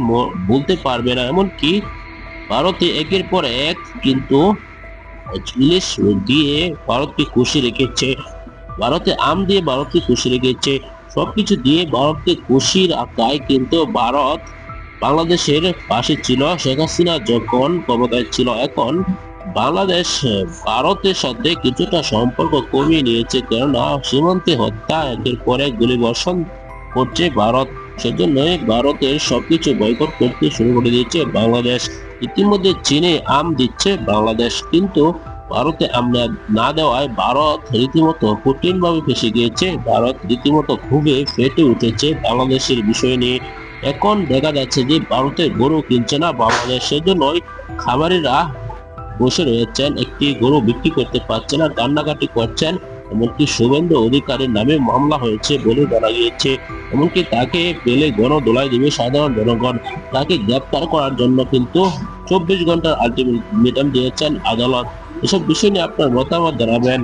ম- বলতে পারবে না। এমনকি ভারতে একের পর এক কিন্তু ইলিশ দিয়ে ভারতকে খুশি রেখেছে। ভারতে আম দিয়ে ভারতকে খুশি রেখেছে। সবকিছু দিয়ে ভারতকে খুশি রাখায় কিন্তু ভারত বাংলাদেশের পাশে ছিল। শেখ হাসিনা যখন ক্ষমতায় ছিল, এখন বাংলাদেশ ভারতের সাথে কিছুটা সম্পর্ক কমিয়ে নিয়েছে। কেননা সীমান্তে হত্যা, একের পর এক গুলিবর্ষণ করছে ভারত, সেজন্যই ভারতের সবকিছু বয়কট করতে শুরু করে দিয়েছে বাংলাদেশ। ইতিমধ্যে চীনে আম দিচ্ছে বাংলাদেশ, কিন্তু ভারতে আম না- দেওয়ায় ভারত রীতিমতো কঠিন ভাবে ফেসে গিয়েছে। ভারত রীতিমতো খুবই ফেটে উঠেছে বাংলাদেশের বিষয় নিয়ে। এখন দেখা যাচ্ছে যে ভারতে গরু কিনছে না বাংলাদেশ, সেজন্যই খাবারেরা বসে রয়েছেন, একটি গরু বিক্রি করতে পারছে না, কান্নাকাটি করছেন। এমনকি শুভেন্দু অধিকারের নামে মামলা হয়েছে বলে জানা গিয়েছে। এমনকি তাকে পেলে গণদোলায় দেবে সাধারণ জনগণ। তাকে গ্রেপ্তার করার জন্য কিন্তু চব্বিশ ঘণ্টার আলটিমেটাম দিয়েছেন আদালত। এসব বিষয় নিয়ে আপনার মতামত জানাবেন।